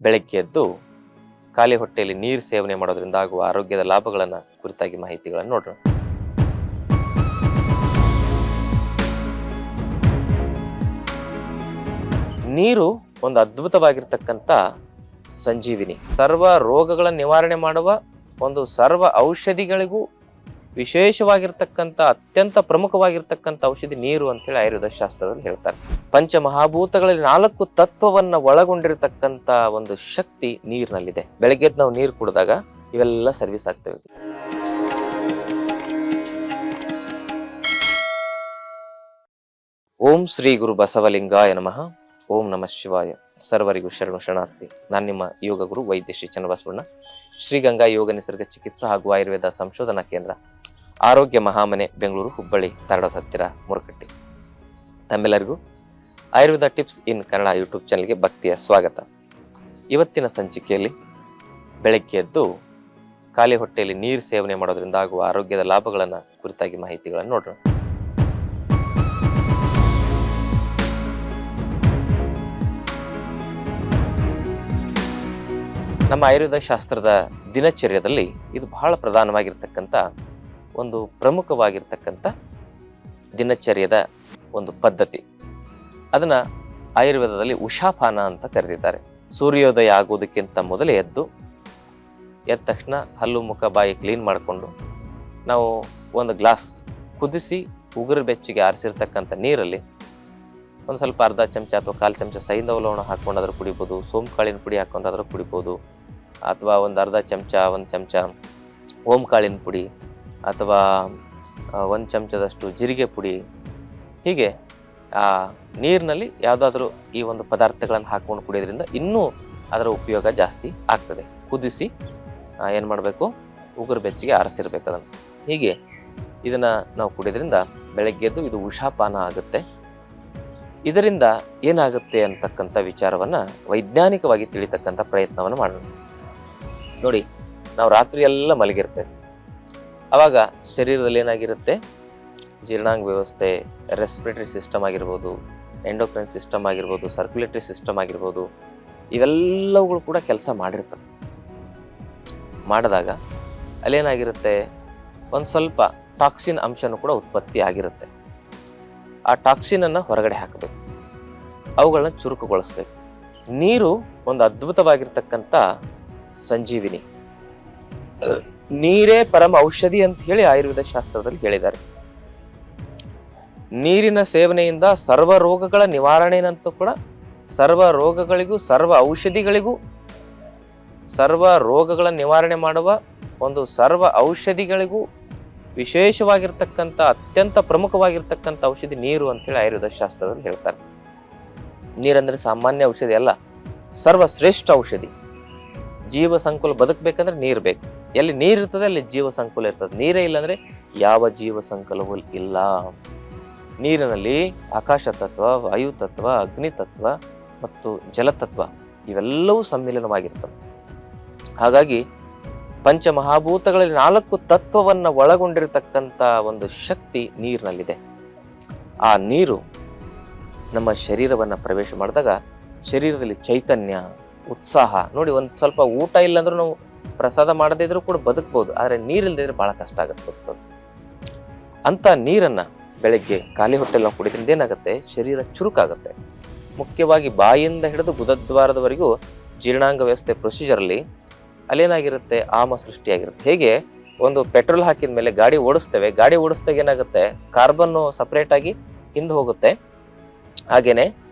ಬೆಳಗ್ಗೆ ಎದ್ದು ಖಾಲಿ ಹೊಟ್ಟೆಯಲ್ಲಿ ನೀರು ಸೇವನೆ ಮಾಡೋದ್ರಿಂದ ಆಗುವ ಆರೋಗ್ಯದ ಲಾಭಗಳನ್ನ ಕುರಿತಾಗಿ ಮಾಹಿತಿಗಳನ್ನು ನೋಡೋಣ ನೀರು ಒಂದು ಅದ್ಭುತವಾಗಿರ್ತಕ್ಕಂಥ ಸಂಜೀವಿನಿ. ಸರ್ವ ರೋಗಗಳ ನಿವಾರಣೆ ಮಾಡುವ ಒಂದು ಸರ್ವ ಔಷಧಿಗಳಿಗೂ ವಿಶೇಷವಾಗಿರ್ತಕ್ಕಂಥ, ಅತ್ಯಂತ ಪ್ರಮುಖವಾಗಿರ್ತಕ್ಕಂಥ ಔಷಧಿ ನೀರು ಅಂತೇಳಿ ಆಯುರ್ವೇದ ಶಾಸ್ತ್ರದಲ್ಲಿ ಹೇಳ್ತಾರೆ. ಪಂಚಮಹಾಭೂತಗಳಲ್ಲಿ ನಾಲ್ಕು ತತ್ವವನ್ನ ಒಳಗೊಂಡಿರತಕ್ಕಂತ ಒಂದು ಶಕ್ತಿ ನೀರಿನಲ್ಲಿದೆ. ಬೆಳಗ್ಗೆ ನಾವು ನೀರು ಕುಡಿದಾಗ ಇವೆಲ್ಲ ಸರ್ವಿಸ್ ಆಗ್ತವೆ. ಓಂ ಶ್ರೀ ಗುರು ಬಸವಲಿಂಗಾಯ ನಮಃ. ಓಂ ನಮಃ ಶಿವಾಯ. ಸರ್ವರಿಗೂ ಶರಣು ಶರಣಾರ್ಥಿ. ನಾನು ನಿಮ್ಮ ಯೋಗ ಗುರು ವೈದ್ಯ ಶ್ರೀ ಚನ್ನಬಸವಣ್ಣ. ಶ್ರೀಗಂಗಾ ಯೋಗ ನಿಸರ್ಗ ಚಿಕಿತ್ಸಾ ಹಾಗೂ ಆಯುರ್ವೇದ ಸಂಶೋಧನಾ ಕೇಂದ್ರ, ಆರೋಗ್ಯ ಮಹಾಮನೆ, ಬೆಂಗಳೂರು, ಹುಬ್ಬಳ್ಳಿ ತರಡದ ಹತ್ತಿರ, ಮುರಕಟ್ಟಿ. ತಮ್ಮೆಲ್ಲರಿಗೂ Ayurveda tips in Kannada YouTube ಚಾನಲ್ಗೆ ಭಕ್ತಿಯ ಸ್ವಾಗತ. ಇವತ್ತಿನ ಸಂಚಿಕೆಯಲ್ಲಿ ಬೆಳಗ್ಗೆ ಎದ್ದು ಖಾಲಿ ಹೊಟ್ಟೆಯಲ್ಲಿ ನೀರು ಸೇವನೆ ಮಾಡೋದ್ರಿಂದ ಆಗುವ ಆರೋಗ್ಯದ ಲಾಭಗಳನ್ನು ಕುರಿತಾಗಿ ಮಾಹಿತಿಗಳನ್ನು ನೋಡೋಣ ನಮ್ಮ ಆಯುರ್ವೇದ ಶಾಸ್ತ್ರದ ದಿನಚರ್ಯದಲ್ಲಿ ಇದು ಬಹಳ ಪ್ರಧಾನವಾಗಿರ್ತಕ್ಕಂಥ ಒಂದು ಪ್ರಮುಖವಾಗಿರ್ತಕ್ಕಂಥ ದಿನಚರ್ಯದ ಒಂದು ಪದ್ಧತಿ. ಅದನ್ನು ಆಯುರ್ವೇದದಲ್ಲಿ ಉಷಾಪಾನ ಅಂತ ಕರೆದಿದ್ದಾರೆ. ಸೂರ್ಯೋದಯ ಆಗೋದಕ್ಕಿಂತ ಮೊದಲೇ ಎದ್ದು ಎದ್ದ ತಕ್ಷಣ ಹಲ್ಲು ಮುಖ ಬಾಯಿ ಕ್ಲೀನ್ ಮಾಡಿಕೊಂಡು ನಾವು ಒಂದು ಗ್ಲಾಸ್ ಕುದಿಸಿ ಉಗುರು ಬೆಚ್ಚಿಗೆ ಆರಿಸಿರ್ತಕ್ಕಂಥ ನೀರಲ್ಲಿ ಒಂದು ಸ್ವಲ್ಪ ಅರ್ಧ ಚಮಚ ಅಥವಾ ಕಾಲು ಚಮಚ ಸೈಂಧವ ಲವಣ ಹಾಕ್ಕೊಂಡಾದ್ರೂ ಕುಡಿಬೋದು, ಸೋಂಕಾಳಿನ ಪುಡಿ ಹಾಕ್ಕೊಂಡಾದ್ರೂ ಕುಡಿಬೋದು ಅಥವಾ ಒಂದು ಅರ್ಧ ಚಮಚ, ಒಂದು ಚಮಚ ಓಂ ಕಾಳಿನ ಪುಡಿ ಅಥವಾ ಒಂದು ಚಮಚದಷ್ಟು ಜೀರಿಗೆ ಪುಡಿ. ಹೀಗೆ, ಆ, ನೀರಿನಲ್ಲಿ ಯಾವುದಾದ್ರೂ ಈ ಒಂದು ಪದಾರ್ಥಗಳನ್ನು ಹಾಕ್ಕೊಂಡು ಕುಡಿಯೋದ್ರಿಂದ ಇನ್ನೂ ಅದರ ಉಪಯೋಗ ಜಾಸ್ತಿ ಆಗ್ತದೆ. ಕುದಿಸಿ ಏನು ಮಾಡಬೇಕು? ಉಗುರು ಬೆಚ್ಚಿಗೆ ಆರಿಸಿರ್ಬೇಕು ಅದನ್ನು. ಹೀಗೆ ಇದನ್ನು ನಾವು ಕುಡಿಯೋದ್ರಿಂದ ಬೆಳಗ್ಗೆದ್ದು ಇದು ಉಷಾಪಾನ ಆಗುತ್ತೆ. ಇದರಿಂದ ಏನಾಗುತ್ತೆ ಅಂತಕ್ಕಂಥ ವಿಚಾರವನ್ನು ವೈಜ್ಞಾನಿಕವಾಗಿ ತಿಳಿತಕ್ಕಂಥ ಪ್ರಯತ್ನವನ್ನು ಮಾಡೋಣ. ನೋಡಿ, ನಾವು ರಾತ್ರಿ ಎಲ್ಲ ಮಲಗಿರ್ತೇವೆ. ಆವಾಗ ಶರೀರದಲ್ಲಿ ಏನಾಗಿರುತ್ತೆ? ಜೀರ್ಣಾಂಗ ವ್ಯವಸ್ಥೆ ರೆಸ್ಪಿರೇಟರಿ ಸಿಸ್ಟಮ್ ಆಗಿರ್ಬೋದು ಎಂಡೋಕ್ರೈನ್ ಸಿಸ್ಟಮ್ ಆಗಿರ್ಬೋದು ಸರ್ಕ್ಯುಲೇಟರಿ ಸಿಸ್ಟಮ್ ಆಗಿರ್ಬೋದು, ಇವೆಲ್ಲವುಗಳು ಕೂಡ ಕೆಲಸ ಮಾಡಿರ್ತವೆ. ಮಾಡಿದಾಗ ಅಲ್ಲೇನಾಗಿರುತ್ತೆ? ಒಂದು ಸ್ವಲ್ಪ ಟಾಕ್ಸಿನ್ ಅಂಶನೂ ಕೂಡ ಉತ್ಪತ್ತಿ ಆಗಿರುತ್ತೆ. ಆ ಟಾಕ್ಸಿನನ್ನು ಹೊರಗಡೆ ಹಾಕಬೇಕು. ಅವುಗಳನ್ನ ಚುರುಕುಗೊಳಿಸ್ಬೇಕು. ನೀರು ಒಂದು ಅದ್ಭುತವಾಗಿರ್ತಕ್ಕಂಥ ಸಂಜೀವಿನಿ. ನೀರೇ ಪರಮ ಔಷಧಿ ಅಂತ ಹೇಳಿ ಆಯುರ್ವೇದ ಶಾಸ್ತ್ರದಲ್ಲಿ ಹೇಳಿದ್ದಾರೆ. ನೀರಿನ ಸೇವನೆಯಿಂದ ಸರ್ವ ರೋಗಗಳ ನಿವಾರಣೆನಂತೂ ಕೂಡ ಸರ್ವ ರೋಗಗಳಿಗೂ, ಸರ್ವ ಔಷಧಿಗಳಿಗೂ, ಸರ್ವ ರೋಗಗಳ ನಿವಾರಣೆ ಮಾಡುವ ಒಂದು ಸರ್ವ ಔಷಧಿಗಳಿಗೂ ವಿಶೇಷವಾಗಿರ್ತಕ್ಕಂಥ, ಅತ್ಯಂತ ಪ್ರಮುಖವಾಗಿರ್ತಕ್ಕಂಥ ಔಷಧಿ ನೀರು ಅಂತೇಳಿ ಆಯುರ್ವೇದ ಶಾಸ್ತ್ರದಲ್ಲಿ ಹೇಳ್ತಾರೆ. ನೀರಂದ್ರೆ ಸಾಮಾನ್ಯ ಔಷಧಿ ಅಲ್ಲ, ಸರ್ವಶ್ರೇಷ್ಠ ಔಷಧಿ. ಜೀವ ಸಂಕುಲ ಬದುಕಬೇಕಂದ್ರೆ ನೀರು ಬೇಕು. ಎಲ್ಲಿ ನೀರು ಇರ್ತದೆ, ಅಲ್ಲಿ ಜೀವ ಸಂಕುಲ ಇರ್ತದೆ. ನೀರೇ ಇಲ್ಲಾಂದ್ರೆ ಯಾವ ಜೀವ ಸಂಕುಲವೂ ಇಲ್ಲ. ನೀರಿನಲ್ಲಿ ಆಕಾಶ ತತ್ವ, ವಾಯು ತತ್ವ, ಅಗ್ನಿ ತತ್ವ ಮತ್ತು ಜಲತತ್ವ ಇವೆಲ್ಲವೂ ಸಮ್ಮಿಲನವಾಗಿರ್ತವೆ. ಹಾಗಾಗಿ ಪಂಚಮಹಾಭೂತಗಳಲ್ಲಿ ನಾಲ್ಕು ತತ್ವವನ್ನ ಒಳಗೊಂಡಿರತಕ್ಕಂಥ ಒಂದು ಶಕ್ತಿ ನೀರಿನಲ್ಲಿದೆ. ಆ ನೀರು ನಮ್ಮ ಶರೀರವನ್ನು ಪ್ರವೇಶ ಮಾಡಿದಾಗ ಶರೀರದಲ್ಲಿ ಚೈತನ್ಯ ಉತ್ಸಾಹ. ನೋಡಿ, ಒಂದು ಸ್ವಲ್ಪ ಊಟ ಇಲ್ಲಾಂದ್ರೆ ನಾವು ಪ್ರಸಾದ ಮಾಡದೇ ಇದ್ರೂ ಕೂಡ ಬದುಕ್ಬೋದು. ಆದರೆ ನೀರಿಲ್ಲದಿದ್ರೆ ಬಹಳ ಕಷ್ಟ ಆಗುತ್ತೆ ಬದುಕೋದು ಅಂತ ನೀರನ್ನ ಬೆಳಗ್ಗೆ ಖಾಲಿ ಹೊಟ್ಟೆಲ್ಲ ಕುಡಿದ್ರಿಂದ ಏನಾಗುತ್ತೆ? ಶರೀರ ಚುರುಕಾಗುತ್ತೆ. ಮುಖ್ಯವಾಗಿ ಬಾಯಿಯಿಂದ ಹಿಡಿದು ಗುದದ್ವಾರದವರೆಗೂ ಜೀರ್ಣಾಂಗ ವ್ಯವಸ್ಥೆ ಪ್ರೊಸೀಜರಲ್ಲಿ ಅಲ್ಲೇನಾಗಿರುತ್ತೆ? ಆಮ ಸೃಷ್ಟಿಯಾಗಿರುತ್ತೆ. ಹೇಗೆ? ಒಂದು ಪೆಟ್ರೋಲ್ ಹಾಕಿದ ಮೇಲೆ ಗಾಡಿ ಓಡಿಸ್ತೇವೆ. ಗಾಡಿ ಓಡಿಸ್ದಾಗ ಏನಾಗುತ್ತೆ? ಕಾರ್ಬನ್ ಸಪ್ರೇಟಾಗಿ ಹಿಂದೆ ಹೋಗುತ್ತೆ. ಹಾಗೇನೆ ಆ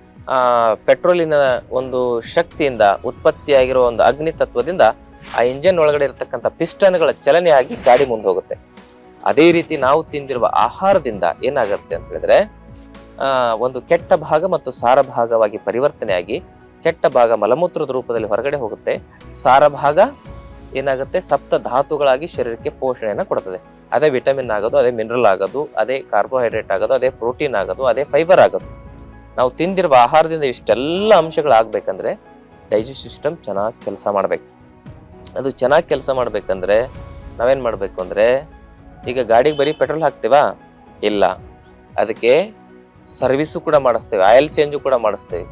ಪೆಟ್ರೋಲಿನ ಒಂದು ಶಕ್ತಿಯಿಂದ ಉತ್ಪತ್ತಿಯಾಗಿರೋ ಒಂದು ಅಗ್ನಿ ತತ್ವದಿಂದ ಆ ಇಂಜಿನ್ ಒಳಗಡೆ ಇರತಕ್ಕಂಥ ಪಿಸ್ಟನ್ಗಳ ಚಲನೆಯಾಗಿ ಗಾಡಿ ಮುಂದೆ ಹೋಗುತ್ತೆ. ಅದೇ ರೀತಿ ನಾವು ತಿಂದಿರುವ ಆಹಾರದಿಂದ ಏನಾಗುತ್ತೆ ಅಂತ ಹೇಳಿದ್ರೆ ಒಂದು ಕೆಟ್ಟ ಭಾಗ ಮತ್ತು ಸಾರ ಭಾಗವಾಗಿ ಪರಿವರ್ತನೆಯಾಗಿ ಕೆಟ್ಟ ಭಾಗ ಮಲಮೂತ್ರದ ರೂಪದಲ್ಲಿ ಹೊರಗಡೆ ಹೋಗುತ್ತೆ. ಸಾರ ಭಾಗ ಏನಾಗುತ್ತೆ? ಸಪ್ತ ಧಾತುಗಳಾಗಿ ಶರೀರಕ್ಕೆ ಪೋಷಣೆಯನ್ನು ಕೊಡ್ತದೆ. ಅದೇ ವಿಟಮಿನ್ ಆಗೋದು, ಅದೇ ಮಿನರಲ್ ಆಗೋದು, ಅದೇ ಕಾರ್ಬೋಹೈಡ್ರೇಟ್ ಆಗೋದು, ಅದೇ ಪ್ರೋಟೀನ್ ಆಗೋದು, ಅದೇ ಫೈಬರ್ ಆಗೋದು. ನಾವು ತಿಂದಿರುವ ಆಹಾರದಿಂದ ಇಷ್ಟೆಲ್ಲ ಅಂಶಗಳಾಗಬೇಕಂದ್ರೆ ಡೈಜೆಸ್ಟ್ ಸಿಸ್ಟಮ್ ಚೆನ್ನಾಗಿ ಕೆಲಸ ಮಾಡಬೇಕು. ಅದು ಚೆನ್ನಾಗಿ ಕೆಲಸ ಮಾಡಬೇಕಂದ್ರೆ ನಾವೇನು ಮಾಡಬೇಕು ಅಂದರೆ, ಈಗ ಗಾಡಿಗೆ ಬರೀ ಪೆಟ್ರೋಲ್ ಹಾಕ್ತೀವಾ? ಇಲ್ಲ. ಅದಕ್ಕೆ ಸರ್ವಿಸು ಕೂಡ ಮಾಡಿಸ್ತೇವೆ ಆಯಿಲ್ ಚೇಂಜು ಕೂಡ ಮಾಡಿಸ್ತೇವೆ.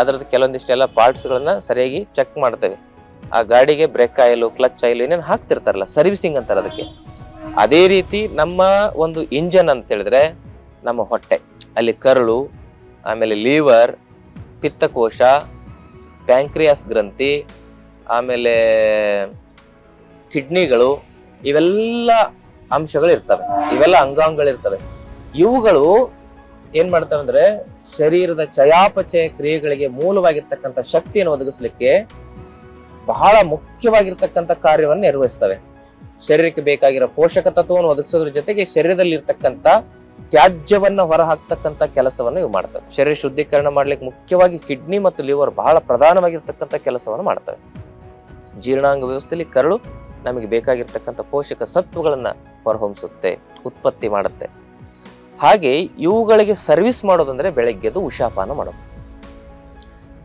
ಅದರದ್ದು ಕೆಲವೊಂದಿಷ್ಟೆಲ್ಲ ಪಾರ್ಟ್ಸ್ಗಳನ್ನು ಸರಿಯಾಗಿ ಚೆಕ್ ಮಾಡ್ತೇವೆ. ಆ ಗಾಡಿಗೆ ಬ್ರೇಕ್ ಆಯಿಲು ಕ್ಲಚ್ ಆಯಿಲು ಏನೇನು ಹಾಕ್ತಿರ್ತಾರಲ್ಲ ಸರ್ವಿಸಿಂಗ್ ಅಂತಾರೆ ಅದಕ್ಕೆ. ಅದೇ ರೀತಿ ನಮ್ಮ ಒಂದು ಇಂಜನ್ ಅಂತ ಹೇಳಿದ್ರೆ ನಮ್ಮ ಹೊಟ್ಟೆ, ಅಲ್ಲಿ ಕರಳು ಆಮೇಲೆ ಲೀವರ್, ಪಿತ್ತಕೋಶ, ಪ್ಯಾಂಕ್ರಿಯಾಸ್ ಗ್ರಂಥಿ, ಆಮೇಲೆ ಕಿಡ್ನಿಗಳು, ಇವೆಲ್ಲ ಅಂಶಗಳು ಇರ್ತವೆ ಇವೆಲ್ಲ ಅಂಗಾಂಗಗಳಿರ್ತವೆ. ಇವುಗಳು ಏನ್ ಮಾಡ್ತವೆ ಅಂದ್ರೆ ಶರೀರದ ಚಯಾಪಚಯ ಕ್ರಿಯೆಗಳಿಗೆ ಮೂಲವಾಗಿರ್ತಕ್ಕಂಥ ಶಕ್ತಿಯನ್ನು ಒದಗಿಸ್ಲಿಕ್ಕೆ ಬಹಳ ಮುಖ್ಯವಾಗಿರ್ತಕ್ಕಂಥ ಕಾರ್ಯವನ್ನು ನಿರ್ವಹಿಸ್ತವೆ. ಶರೀರಕ್ಕೆ ಬೇಕಾಗಿರೋ ಪೋಷಕ ತತ್ವವನ್ನು ಒದಗಿಸೋದ್ರ ಜೊತೆಗೆ ಶರೀರದಲ್ಲಿ ಇರ್ತಕ್ಕಂಥ ತ್ಯಾಜ್ಯವನ್ನ ಹೊರ ಹಾಕ್ತಕ್ಕಂಥ ಕೆಲಸವನ್ನು ಇವು ಮಾಡ್ತವೆ ಶರೀರ ಶುದ್ಧೀಕರಣ ಮಾಡ್ಲಿಕ್ಕೆ ಮುಖ್ಯವಾಗಿ ಕಿಡ್ನಿ ಮತ್ತು ಲಿವರ್ ಬಹಳ ಪ್ರಧಾನವಾಗಿರ್ತಕ್ಕಂಥ ಕೆಲಸವನ್ನು ಮಾಡ್ತವೆ ಜೀರ್ಣಾಂಗ ವ್ಯವಸ್ಥೆಯಲ್ಲಿ ಕರಳು ನಮಗೆ ಬೇಕಾಗಿರ್ತಕ್ಕಂಥ ಪೋಷಕ ಸತ್ವಗಳನ್ನ ಹೊರಹೊಮ್ಮಿಸುತ್ತೆ ಉತ್ಪತ್ತಿ ಮಾಡುತ್ತೆ. ಹಾಗೆ ಇವುಗಳಿಗೆ ಸರ್ವಿಸ್ ಮಾಡೋದಂದ್ರೆ ಬೆಳಗ್ಗೆದ್ದು ಉಷಾಪಾನ ಮಾಡೋದು.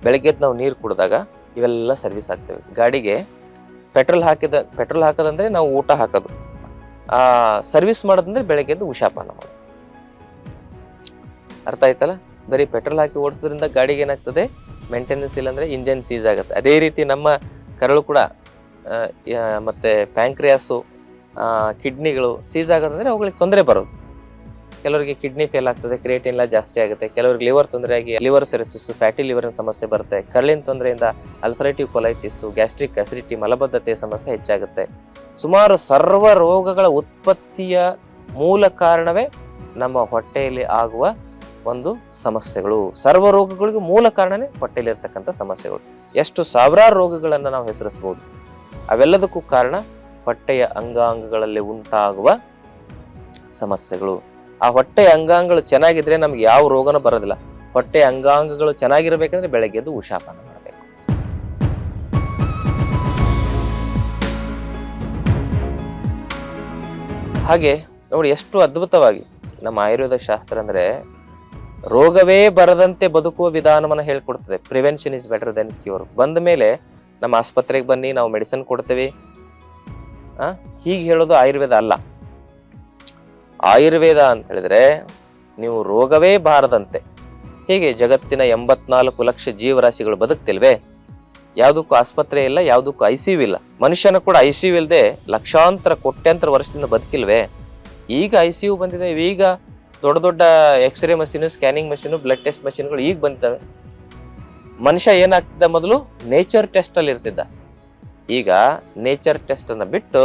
ಬೆಳಗ್ಗೆದ್ದು ನಾವು ನೀರು ಕುಡಿದಾಗ ಇವೆಲ್ಲ ಸರ್ವಿಸ್ ಆಗ್ತವೆ. ಗಾಡಿಗೆ ಪೆಟ್ರೋಲ್ ಹಾಕಿದ ಪೆಟ್ರೋಲ್ ಹಾಕೋದಂದ್ರೆ ನಾವು ಊಟ ಹಾಕೋದು. ಸರ್ವಿಸ್ ಮಾಡೋದಂದ್ರೆ ಬೆಳಗ್ಗೆದ್ದು ಉಷಾಪಾನ ಮಾಡೋದು. ಅರ್ಥ ಆಯ್ತಲ್ಲ? ಬರೀ ಪೆಟ್ರೋಲ್ ಹಾಕಿ ಓಡಿಸೋದ್ರಿಂದ ಗಾಡಿಗೆ ಏನಾಗ್ತದೆ? ಮೇಂಟೆನೆನ್ಸ್ ಇಲ್ಲಾಂದರೆ ಇಂಜನ್ ಸೀಸ್ ಆಗುತ್ತೆ. ಅದೇ ರೀತಿ ನಮ್ಮ ಕರಳು ಕೂಡ ಮತ್ತೆ ಪ್ಯಾಂಕ್ರಿಯಾಸು ಕಿಡ್ನಿಗಳು ಸೀಸ್ ಆಗೋದಂದ್ರೆ ಅವುಗಳಿಗೆ ತೊಂದರೆ ಬರೋದು. ಕೆಲವರಿಗೆ ಕಿಡ್ನಿ ಫೇಲ್ ಆಗ್ತದೆ ಕ್ರಿಯೇಟಿನ್ ಎಲ್ಲ ಜಾಸ್ತಿ ಆಗುತ್ತೆ. ಕೆಲವರಿಗೆ ಲಿವರ್ ತೊಂದರೆ ಆಗಿ ಲಿವರ್ ಸೆರೆಸಿಸ್ ಫ್ಯಾಟಿ ಲಿವರ್ ಸಮಸ್ಯೆ ಬರುತ್ತೆ. ಕರಳಿನ ತೊಂದರೆಯಿಂದ ಅಲ್ಸರೇಟಿವ್ ಕೊಲೈಟಿಸ್ ಗ್ಯಾಸ್ಟ್ರಿಕ್ ಅಸಿಡಿಟಿ ಮಲಬದ್ಧತೆ ಸಮಸ್ಯೆ ಹೆಚ್ಚಾಗುತ್ತೆ. ಸುಮಾರು ಸರ್ವ ರೋಗಗಳ ಉತ್ಪತ್ತಿಯ ಮೂಲ ಕಾರಣವೇ ನಮ್ಮ ಹೊಟ್ಟೆಯಲ್ಲಿ ಆಗುವ ಒಂದು ಸಮಸ್ಯೆಗಳು, ಸರ್ವ ರೋಗಗಳಿಗೂ ಮೂಲ ಕಾರಣನೇ ಹೊಟ್ಟೆಯಲ್ಲಿರ್ತಕ್ಕಂಥ ಸಮಸ್ಯೆಗಳು. ಎಷ್ಟು ಸಾವಿರಾರು ರೋಗಗಳನ್ನು ನಾವು ಹೆಸರಿಸಬಹುದು ಅವೆಲ್ಲದಕ್ಕೂ ಕಾರಣ ಹೊಟ್ಟೆಯ ಅಂಗಾಂಗಗಳಲ್ಲಿ ಉಂಟಾಗುವ ಸಮಸ್ಯೆಗಳು. ಆ ಹೊಟ್ಟೆಯ ಅಂಗಾಂಗಗಳು ಚೆನ್ನಾಗಿದ್ರೆ ನಮ್ಗೆ ಯಾವ ರೋಗನೂ ಬರೋದಿಲ್ಲ. ಹೊಟ್ಟೆಯ ಅಂಗಾಂಗಗಳು ಚೆನ್ನಾಗಿರ್ಬೇಕಂದ್ರೆ ಬೆಳಗ್ಗೆ ಎದ್ದು ಉಷಾಪಾನ ಮಾಡಬೇಕು. ಹಾಗೆ ನೋಡಿ, ಎಷ್ಟು ಅದ್ಭುತವಾಗಿ ನಮ್ಮ ಆಯುರ್ವೇದ ಶಾಸ್ತ್ರ ಅಂದ್ರೆ ರೋಗವೇ ಬರದಂತೆ ಬದುಕುವ ವಿಧಾನವನ್ನು ಹೇಳ್ಕೊಡ್ತದೆ. Prevention is better than cure ಬಂದ ಮೇಲೆ ನಮ್ಮ ಆಸ್ಪತ್ರೆಗೆ ಬನ್ನಿ, ನಾವು ಮೆಡಿಸಿನ್ ಕೊಡ್ತೇವೆ. ಹೀಗೆ ಹೇಳೋದು ಆಯುರ್ವೇದ ಅಲ್ಲ. ಆಯುರ್ವೇದ ಅಂತ ಹೇಳಿದ್ರೆ ನೀವು ರೋಗವೇ ಬಾರದಂತೆ. ಹೀಗೆ ಜಗತ್ತಿನ ಎಂಬತ್ನಾಲ್ಕು ಲಕ್ಷ ಜೀವರಾಶಿಗಳು ಬದುಕ್ತಿಲ್ವೇ? ಯಾವುದಕ್ಕೂ ಆಸ್ಪತ್ರೆ ಇಲ್ಲ, ಯಾವುದಕ್ಕೂ ಐ ಸಿ ಯು ಇಲ್ಲ. ಮನುಷ್ಯನ ಕೂಡ ಐ ಸಿ ಯು ಇಲ್ಲದೆ ಲಕ್ಷಾಂತರ ಕೋಟ್ಯಾಂತರ ವರ್ಷದಿಂದ ಬದುಕಿಲ್ವೇ? ಈಗ ಐ ಸಿ ಯು ಬಂದಿದೆ, ಈಗ ದೊಡ್ಡ ದೊಡ್ಡ X-ray machine scanning machine blood test ಮಷೀನ್ಗಳು ಈಗ ಬಂದಿದ್ದಾವೆ. ಮನುಷ್ಯ ಏನಾಗ್ತಿದ್ದ ಮೊದಲು? ನೇಚರ್ ಟೆಸ್ಟ್ ಅಲ್ಲಿ ಇರ್ತಿದ್ದ. ಈಗ ನೇಚರ್ ಟೆಸ್ಟ್ ಅನ್ನ ಬಿಟ್ಟು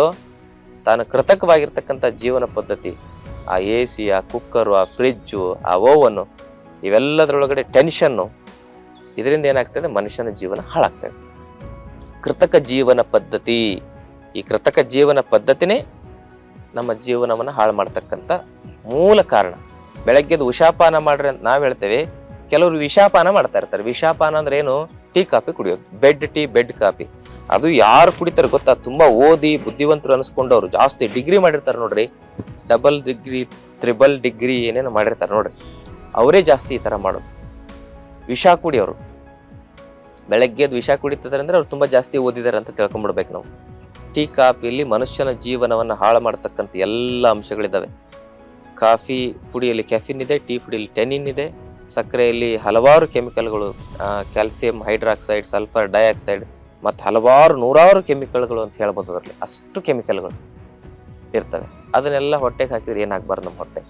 ತಾನು ಕೃತಕವಾಗಿರ್ತಕ್ಕಂಥ ಜೀವನ ಪದ್ಧತಿ, ಆ ಎ ಸಿ ಆ ಕುಕ್ಕರು ಆ ಫ್ರಿಜ್ಜು ಆ ಓವನು ಇವೆಲ್ಲದರೊಳಗಡೆ ಟೆನ್ಷನ್ನು ಇದರಿಂದ ಏನಾಗ್ತದೆ? ಮನುಷ್ಯನ ಜೀವನ ಹಾಳಾಗ್ತದೆ. ಕೃತಕ ಜೀವನ ಪದ್ಧತಿ. ಈ ಕೃತಕ ಜೀವನ ಪದ್ಧತಿನೇ ನಮ್ಮ ಜೀವನವನ್ನು ಹಾಳು ಮಾಡ್ತಕ್ಕಂಥ ಮೂಲ ಕಾರಣ. ಬೆಳಗ್ಗೆದು ಉಷಾಪಾನ ಮಾಡ್ರಿ ಅಂತ ನಾವು ಹೇಳ್ತೇವೆ, ಕೆಲವರು ವಿಷಾಪಾನ ಮಾಡ್ತಾ ಇರ್ತಾರೆ. ವಿಷಾಪಾನ ಅಂದ್ರೆ ಏನು? ಟೀ, ಕಾಫಿ ಕುಡಿಯೋದು. Bed tea, bed coffee. ಅದು ಯಾರು ಕುಡಿತಾರೆ ಗೊತ್ತಾ? ತುಂಬಾ ಓದಿ ಬುದ್ಧಿವಂತರು ಅನ್ಸ್ಕೊಂಡವ್ರು. ಜಾಸ್ತಿ ಡಿಗ್ರಿ ಮಾಡಿರ್ತಾರೆ ನೋಡ್ರಿ. ಡಬಲ್ ಡಿಗ್ರಿ, ತ್ರಿಬಲ್ ಡಿಗ್ರಿ ಏನೇನು ಮಾಡಿರ್ತಾರೆ ನೋಡ್ರಿ. ಅವರೇ ಜಾಸ್ತಿ ಈ ತರ ಮಾಡೋದು. ವಿಷ ಕುಡಿಯೋರು. ಬೆಳಗ್ಗೆ ಎದ್ದು ವಿಷ ಕುಡಿತಿದ್ದಾರೆ ಅಂದ್ರೆ ಅವ್ರು ತುಂಬಾ ಜಾಸ್ತಿ ಓದಿದ್ದಾರೆ ಅಂತ ತಿಳ್ಕೊಂಡ್ಬಿಡ್ಬೇಕು ನಾವು. ಟೀ, ಕಾಫಿಯಲ್ಲಿ ಮನುಷ್ಯನ ಜೀವನವನ್ನು ಹಾಳು ಮಾಡ್ತಕ್ಕಂಥ ಎಲ್ಲ ಅಂಶಗಳಿದಾವೆ. ಕಾಫಿ ಪುಡಿಯಲ್ಲಿ ಕೆಫಿನ್ ಇದೆ ಟೀ ಪುಡಿಯಲ್ಲಿ ಟೆನಿನ್ ಇದೆ. ಸಕ್ಕರೆಯಲ್ಲಿ ಹಲವಾರು ಕೆಮಿಕಲ್ಗಳು ಕ್ಯಾಲ್ಸಿಯಂ ಹೈಡ್ರಾಕ್ಸೈಡ್ ಸಲ್ಫರ್ ಡೈಆಕ್ಸೈಡ್ ಮತ್ತು ಹಲವಾರು ನೂರಾರು ಕೆಮಿಕಲ್ಗಳು ಅಂತ ಹೇಳ್ಬೋದು ಅದರಲ್ಲಿ. ಅಷ್ಟು ಕೆಮಿಕಲ್ಗಳು ಇರ್ತವೆ. ಅದನ್ನೆಲ್ಲ ಹೊಟ್ಟೆಗೆ ಹಾಕಿದ್ರೆ ಏನಾಗಬಾರ್ದು ನಮ್ಮ ಹೊಟ್ಟೆ?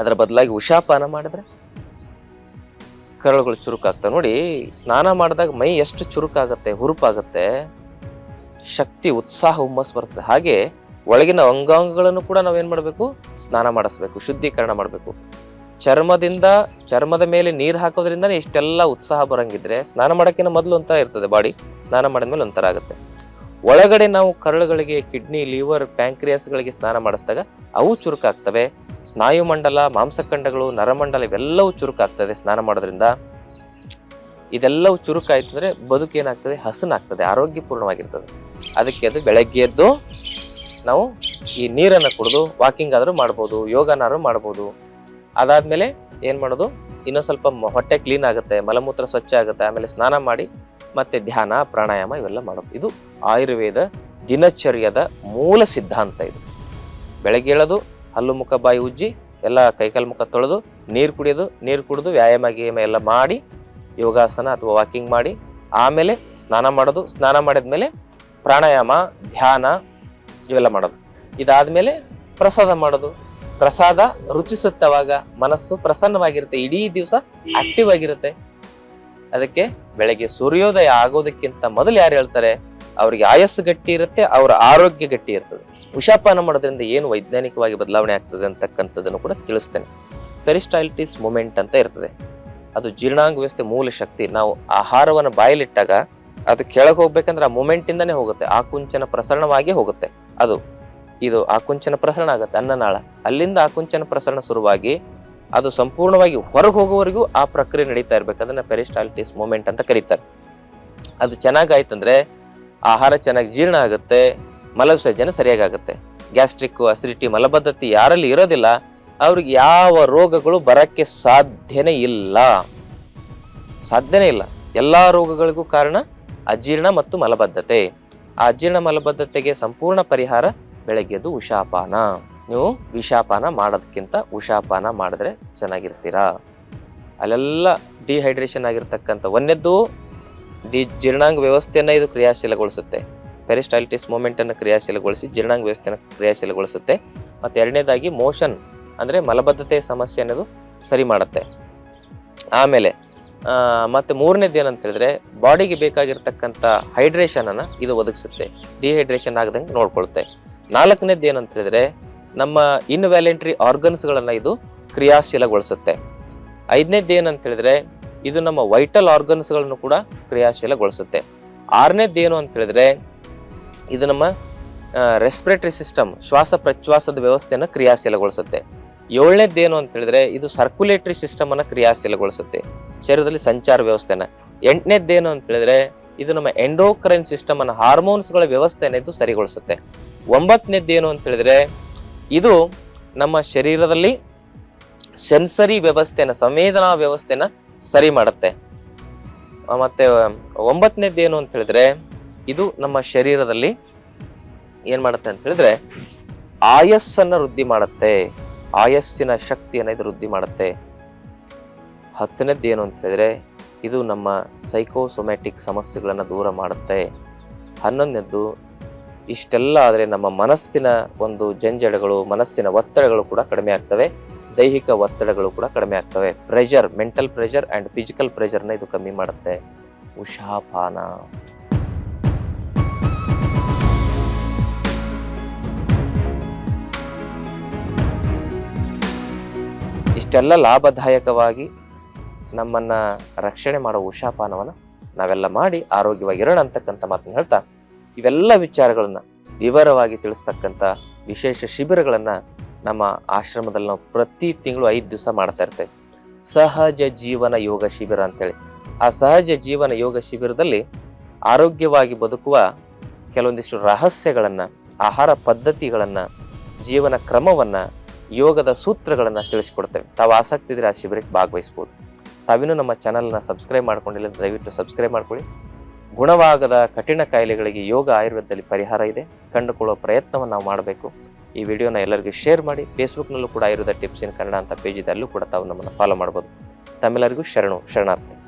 ಅದರ ಬದಲಾಗಿ ಉಷಾಪಾನ ಮಾಡಿದ್ರೆ ಕರಳುಗಳು ಚುರುಕಾಗ್ತವೆ. ನೋಡಿ, ಸ್ನಾನ ಮಾಡಿದಾಗ ಮೈ ಎಷ್ಟು ಚುರುಕಾಗುತ್ತೆ, ಹುರುಪಾಗುತ್ತೆ, ಶಕ್ತಿ, ಉತ್ಸಾಹ ಹುಮ್ಮಸ್ ಬರ್ತದೆ ಹಾಗೆ ಒಳಗಿನ ಅಂಗಾಂಗಗಳನ್ನು ಕೂಡ ನಾವೇನ್ ಮಾಡಬೇಕು? ಸ್ನಾನ ಮಾಡಿಸ್ಬೇಕು, ಶುದ್ಧೀಕರಣ ಮಾಡಬೇಕು. ಚರ್ಮದಿಂದ, ಚರ್ಮದ ಮೇಲೆ ನೀರು ಹಾಕೋದ್ರಿಂದ ಇಷ್ಟೆಲ್ಲ ಉತ್ಸಾಹ ಬರಂಗಿದ್ರೆ ಸ್ನಾನ ಮಾಡೋಕ್ಕಿಂತ ಮೊದಲು ಒಂಥರ ಇರ್ತದೆ ಬಾಡಿ. ಸ್ನಾನ ಮಾಡಿದ್ಮೇಲೆ ಒಂಥರ ಆಗುತ್ತೆ. ಒಳಗಡೆ ನಾವು ಕರಳುಗಳಿಗೆ, ಕಿಡ್ನಿ, ಲಿವರ್, ಪ್ಯಾಂಕ್ರಿಯಾಸ್ಗಳಿಗೆ ಸ್ನಾನ ಮಾಡಿಸಿದಾಗ ಅವು ಚುರುಕಾಗ್ತವೆ. ಸ್ನಾಯುಮಂಡಲ, ಮಾಂಸಖಂಡಗಳು, ನರಮಂಡಲ ಇವೆಲ್ಲವೂ ಚುರುಕಾಗ್ತದೆ ಸ್ನಾನ ಮಾಡೋದ್ರಿಂದ. ಇದೆಲ್ಲವೂ ಚುರುಕಾಯ್ತು ಅಂದ್ರೆ ಬದುಕು ಏನಾಗ್ತದೆ ಹಸನಾಗ್ತದೆ, ಆರೋಗ್ಯಪೂರ್ಣವಾಗಿರ್ತದೆ. ಅದಕ್ಕೆ ಅದು ಬೆಳಗ್ಗೆ ಎದ್ದು ನಾವು ಈ ನೀರನ್ನು ಕುಡಿದು ವಾಕಿಂಗ್ ಆದರೂ ಮಾಡ್ಬೋದು ಯೋಗನಾದ್ರೂ ಮಾಡ್ಬೋದು. ಅದಾದ್ಮೇಲೆ ಏನು ಮಾಡೋದು? ಇನ್ನೊಂದು ಸ್ವಲ್ಪ ಹೊಟ್ಟೆ ಕ್ಲೀನ್ ಆಗುತ್ತೆ, ಮಲಮೂತ್ರ ಸ್ವಚ್ಛ ಆಗುತ್ತೆ, ಆಮೇಲೆ ಸ್ನಾನ ಮಾಡಿ ಮತ್ತೆ ಧ್ಯಾನ, ಪ್ರಾಣಾಯಾಮ ಇವೆಲ್ಲ ಮಾಡೋದು. ಇದು ಆಯುರ್ವೇದ ದಿನಚರ್ಯದ ಮೂಲ ಸಿದ್ಧಾಂತ ಇದು. ಬೆಳಗ್ಗೆ ಹೇಳೋದು ಹಲ್ಲು ಮುಖ, ಬಾಯಿ ಉಜ್ಜಿ, ಎಲ್ಲ ಕೈಕಾಲು ಮುಖ ತೊಳೆದು, ನೀರು ಕುಡಿಯೋದು ನೀರು ಕುಡಿದು ವ್ಯಾಯಾಮ, ಗೀಯಾಮ ಎಲ್ಲ ಮಾಡಿ, ಯೋಗಾಸನ ಅಥವಾ ವಾಕಿಂಗ್ ಮಾಡಿ, ಆಮೇಲೆ ಸ್ನಾನ ಮಾಡೋದು. ಸ್ನಾನ ಮಾಡಿದ್ಮೇಲೆ ಪ್ರಾಣಾಯಾಮ, ಧ್ಯಾನ ಇವೆಲ್ಲ ಮಾಡೋದು. ಇದಾದ್ಮೇಲೆ ಪ್ರಸಾದ ಮಾಡೋದು. ಪ್ರಸಾದ ರುಚಿಸುತ್ತವಾಗ ಮನಸ್ಸು ಪ್ರಸನ್ನವಾಗಿರುತ್ತೆ. ಇಡೀ ದಿವಸ ಆಕ್ಟಿವ್ ಆಗಿರುತ್ತೆ. ಅದಕ್ಕೆ ಬೆಳಗ್ಗೆ ಸೂರ್ಯೋದಯ ಆಗೋದಕ್ಕಿಂತ ಮೊದಲು ಯಾರು ಹೇಳ್ತಾರೆ, ಅವ್ರಿಗೆ ಆಯಸ್ಸು ಗಟ್ಟಿ ಇರುತ್ತೆ, ಅವರ ಆರೋಗ್ಯ ಗಟ್ಟಿ ಇರ್ತದೆ. ಉಷಾಪಾನ ಮಾಡೋದ್ರಿಂದ ಏನು ವೈಜ್ಞಾನಿಕವಾಗಿ ಬದಲಾವಣೆ ಆಗ್ತದೆ ಅಂತಕ್ಕಂಥದ್ದನ್ನು ಕೂಡ ತಿಳಿಸ್ತೇನೆ. ಪೆರಿಸ್ಟಾಲಿಟಿಸ್ ಮೂಮೆಂಟ್ ಅಂತ ಇರ್ತದೆ. ಅದು ಜೀರ್ಣಾಂಗ ವ್ಯವಸ್ಥೆ ಮೂಲ ಶಕ್ತಿ. ನಾವು ಆಹಾರವನ್ನು ಬಾಯಲ್ಲಿಟ್ಟಾಗ ಅದು ಕೆಳಗೆ ಹೋಗ್ಬೇಕಂದ್ರೆ ಆ ಮೂಮೆಂಟ್ ಹೋಗುತ್ತೆ. ಹೋಗುತ್ತೆ ಕುಂಚನ ಪ್ರಸರಣವಾಗಿ ಹೋಗುತ್ತೆ. ಅದು, ಇದು ಆಕುಂಚನ ಪ್ರಸರಣ ಆಗುತ್ತೆ ಅನ್ನನಾಳ ಅಲ್ಲಿಂದ ಆಕುಂಚನ ಪ್ರಸರಣ ಶುರುವಾಗಿ ಅದು ಸಂಪೂರ್ಣವಾಗಿ ಹೊರಗೆ ಹೋಗುವವರೆಗೂ ಆ ಪ್ರಕ್ರಿಯೆ ನಡೀತಾ ಇರ್ಬೇಕು. ಅದನ್ನ ಪೆರಿಸ್ಟಾಲಿಟಿಸ್ ಮೂಮೆಂಟ್ ಅಂತ ಕರೀತಾರೆ. ಅದು ಚೆನ್ನಾಗಾಯ್ತಂದ್ರೆ ಆಹಾರ ಚೆನ್ನಾಗಿ ಜೀರ್ಣ ಆಗುತ್ತೆ, ಮಲವಿಸರ್ಜನ ಸರಿಯಾಗುತ್ತೆ ಗ್ಯಾಸ್ಟ್ರಿಕ್, ಅಸಿಡಿಟಿ, ಮಲಬದ್ಧತೆ ಯಾರಲ್ಲಿ ಇರೋದಿಲ್ಲ, ಅವ್ರಿಗೆ ಯಾವ ರೋಗಗಳು ಬರಕ್ಕೆ ಸಾಧ್ಯನೇ ಇಲ್ಲ. ಸಾಧ್ಯನೇ ಇಲ್ಲ. ಎಲ್ಲಾ ರೋಗಗಳಿಗೂ ಕಾರಣ ಅಜೀರ್ಣ ಮತ್ತು ಮಲಬದ್ಧತೆ. ಆ ಅಜೀರ್ಣ ಮಲಬದ್ಧತೆಗೆ ಸಂಪೂರ್ಣ ಪರಿಹಾರ ಬೆಳಗ್ಗೆದ್ದು ಉಷಾಪಾನ. ನೀವು ವಿಷಾಪಾನ ಮಾಡೋದಕ್ಕಿಂತ ಉಷಾಪಾನ ಮಾಡಿದ್ರೆ ಚೆನ್ನಾಗಿರ್ತೀರಾ? ಅಲ್ಲೆಲ್ಲ ಡಿಹೈಡ್ರೇಷನ್ ಆಗಿರ್ತಕ್ಕಂಥ ಒಂದೆದ್ದು ಡಿ ಜೀರ್ಣಾಂಗ ವ್ಯವಸ್ಥೆಯನ್ನು ಇದು ಕ್ರಿಯಾಶೀಲಗೊಳಿಸುತ್ತೆ. ಪೆರಿಸ್ಟಾಲಿಟಿಸ್ ಮೂಮೆಂಟ್ ಅನ್ನು ಕ್ರಿಯಾಶೀಲಗೊಳಿಸಿ ಜೀರ್ಣಾಂಗ ವ್ಯವಸ್ಥೆಯನ್ನು ಕ್ರಿಯಾಶೀಲಗೊಳಿಸುತ್ತೆ. ಮತ್ತೆ ಎರಡನೇದಾಗಿ ಮೋಷನ್ ಅಂದ್ರೆ ಮಲಬದ್ಧತೆ ಸಮಸ್ಯೆ ಅನ್ನೋದು ಸರಿ ಮಾಡುತ್ತೆ. ಆಮೇಲೆ ಮತ್ತೆ ಮೂರನೇದು ಏನಂತ ಹೇಳಿದ್ರೆ, ಬಾಡಿಗೆ ಬೇಕಾಗಿರ್ತಕ್ಕಂಥ ಹೈಡ್ರೇಷನ್ ಅನ್ನ ಇದು ಒದಗಿಸುತ್ತೆ. ಡಿಹೈಡ್ರೇಷನ್ ಆಗದಂಗೆ ನೋಡ್ಕೊಳುತ್ತೆ. ನಾಲ್ಕನೇದು ಏನಂತ ಹೇಳಿದ್ರೆ, ನಮ್ಮ ಇನ್ವ್ಯಾಲೆಂಟ್ರಿ ಆರ್ಗನ್ಸ್ಗಳನ್ನ ಇದು ಕ್ರಿಯಾಶೀಲಗೊಳಿಸುತ್ತೆ. ಐದನೇದು ಏನಂತ ಹೇಳಿದ್ರೆ, ಇದು ನಮ್ಮ ವೈಟಲ್ ಆರ್ಗನ್ಸ್ಗಳನ್ನು ಕೂಡ ಕ್ರಿಯಾಶೀಲಗೊಳಿಸುತ್ತೆ. ಆರನೇದು ಏನು ಅಂತ ಹೇಳಿದ್ರೆ, ಇದು ನಮ್ಮ ರೆಸ್ಪಿರೇಟರಿ ಸಿಸ್ಟಮ್ ಶ್ವಾಸ ಪ್ರಶ್ವಾಸದ ವ್ಯವಸ್ಥೆಯನ್ನು ಕ್ರಿಯಾಶೀಲಗೊಳಿಸುತ್ತೆ. ಏಳನೇದ್ದು ಏನು ಅಂತ ಹೇಳಿದ್ರೆ, ಇದು ಸರ್ಕ್ಯುಲೇಟರಿ ಸಿಸ್ಟಮ್ ಅನ್ನ ಕ್ರಿಯಾಶೀಲಗೊಳಿಸುತ್ತೆ. ಶರೀರದಲ್ಲಿ ಸಂಚಾರ ವ್ಯವಸ್ಥೆನ. ಎಂಟನೇದ್ದೇನು ಅಂತ ಹೇಳಿದ್ರೆ, ಇದು ನಮ್ಮ ಎಂಡೋಕ್ರೈನ್ ಸಿಸ್ಟಮ್ ಅನ್ನ ಹಾರ್ಮೋನ್ಸ್ಗಳ ವ್ಯವಸ್ಥೆನ ಇದು ಸರಿಗೊಳಿಸುತ್ತೆ. ಒಂಬತ್ತನೇದ್ದೇನು ಅಂತ ಹೇಳಿದ್ರೆ, ಇದು ನಮ್ಮ ಶರೀರದಲ್ಲಿ ಸೆನ್ಸರಿ ವ್ಯವಸ್ಥೆನ, ಸಂವೇದನಾ ವ್ಯವಸ್ಥೆನ ಸರಿ ಮಾಡುತ್ತೆ. ಮತ್ತೆ ಒಂಬತ್ತನೇದ್ದೇನು ಅಂತ ಹೇಳಿದ್ರೆ, ಇದು ನಮ್ಮ ಶರೀರದಲ್ಲಿ ಏನ್ ಮಾಡುತ್ತೆ ಅಂತ ಹೇಳಿದ್ರೆ, ಆಯಸ್ಸನ್ನ ವೃದ್ಧಿ ಮಾಡುತ್ತೆ. ಆಯಸ್ಸಿನ ಶಕ್ತಿಯನ್ನು ಇದು ವೃದ್ಧಿ ಮಾಡುತ್ತೆ. ಹತ್ತನೇದ್ದು ಏನು ಅಂತ ಹೇಳಿದ್ರೆ, ಇದು ನಮ್ಮ ಸೈಕೋಸೊಮ್ಯಾಟಿಕ್ ಸಮಸ್ಯೆಗಳನ್ನು ದೂರ ಮಾಡುತ್ತೆ. ಹನ್ನೊಂದನೇದ್ದು, ಇಷ್ಟೆಲ್ಲ ಆದರೆ ನಮ್ಮ ಮನಸ್ಸಿನ ಒಂದು ಜಂಜಡಗಳು, ಮನಸ್ಸಿನ ಒತ್ತಡಗಳು ಕೂಡ ಕಡಿಮೆ ಆಗ್ತವೆ. ದೈಹಿಕ ಒತ್ತಡಗಳು ಕೂಡ ಕಡಿಮೆ ಆಗ್ತವೆ. Pressure mental pressure and physical ಪ್ರೆಷರ್ನ ಇದು ಕಮ್ಮಿ ಮಾಡುತ್ತೆ. ಉಷಾಪಾನ. ಇಷ್ಟೆಲ್ಲ ಲಾಭದಾಯಕವಾಗಿ ನಮ್ಮನ್ನ ರಕ್ಷಣೆ ಮಾಡೋ ಉಷಾಪಾನವನ್ನು ನಾವೆಲ್ಲ ಮಾಡಿ ಆರೋಗ್ಯವಾಗಿರೋಣ ಅಂತಕ್ಕಂಥ ಮಾತನ್ನ ಹೇಳ್ತಾ, ಇವೆಲ್ಲ ವಿಚಾರಗಳನ್ನು ವಿವರವಾಗಿ ತಿಳಿಸ್ತಕ್ಕಂಥ ವಿಶೇಷ ಶಿಬಿರಗಳನ್ನು ನಮ್ಮ ಆಶ್ರಮದಲ್ಲಿ ನಾವು ಪ್ರತಿ ತಿಂಗಳು ಐದು ದಿವಸ ಮಾಡ್ತಾ ಇರ್ತೇವೆ. ಸಹಜ ಜೀವನ ಯೋಗ ಶಿಬಿರ ಅಂತೇಳಿ. ಆ ಸಹಜ ಜೀವನ ಯೋಗ ಶಿಬಿರದಲ್ಲಿ ಆರೋಗ್ಯವಾಗಿ ಬದುಕುವ ಕೆಲವೊಂದಿಷ್ಟು ರಹಸ್ಯಗಳನ್ನು, ಆಹಾರ ಪದ್ಧತಿಗಳನ್ನು, ಜೀವನ ಕ್ರಮವನ್ನ ಯೋಗದ ಸೂತ್ರಗಳನ್ನು ತಿಳಿಸ್ಕೊಡ್ತೇವೆ. ತಾವು ಆಸಕ್ತಿ ಇದ್ರೆ ಆ ಶಿಬಿರಕ್ಕೆ ಭಾಗವಹಿಸ್ಬೋದು. ತಾವಿನೂ ನಮ್ಮ ಚಾನಲ್ನ ಸಬ್ಸ್ಕ್ರೈಬ್ ಮಾಡ್ಕೊಂಡಿಲ್ಲ ದಯವಿಟ್ಟು ಸಬ್ಸ್ಕ್ರೈಬ್ ಮಾಡ್ಕೊಳ್ಳಿ. ಗುಣವಾಗದ ಕಠಿಣ ಕಾಯಿಲೆಗಳಿಗೆ ಯೋಗ ಆಯುರ್ವೇದದಲ್ಲಿ ಪರಿಹಾರ ಇದೆ. ಕಂಡುಕೊಳ್ಳುವ ಪ್ರಯತ್ನವನ್ನು ನಾವು ಮಾಡಬೇಕು. ಈ ವಿಡಿಯೋನ ಎಲ್ಲರಿಗೂ ಶೇರ್ ಮಾಡಿ. ಫೇಸ್ಬುಕ್ನಲ್ಲೂ ಕೂಡ ಆಯುರ್ವೇದ ಟಿಪ್ಸ್ ಇನ್ ಕನ್ನಡ ಅಂತ ಪೇಜ್ ಇದೆ. ಅಲ್ಲೂ ಕೂಡ ತಾವು ನಮ್ಮನ್ನು ಫಾಲೋ ಮಾಡ್ಬೋದು. ತಮ್ಮೆಲ್ಲರಿಗೂ ಶರಣು, ಶರಣಾರ್ಥಿ.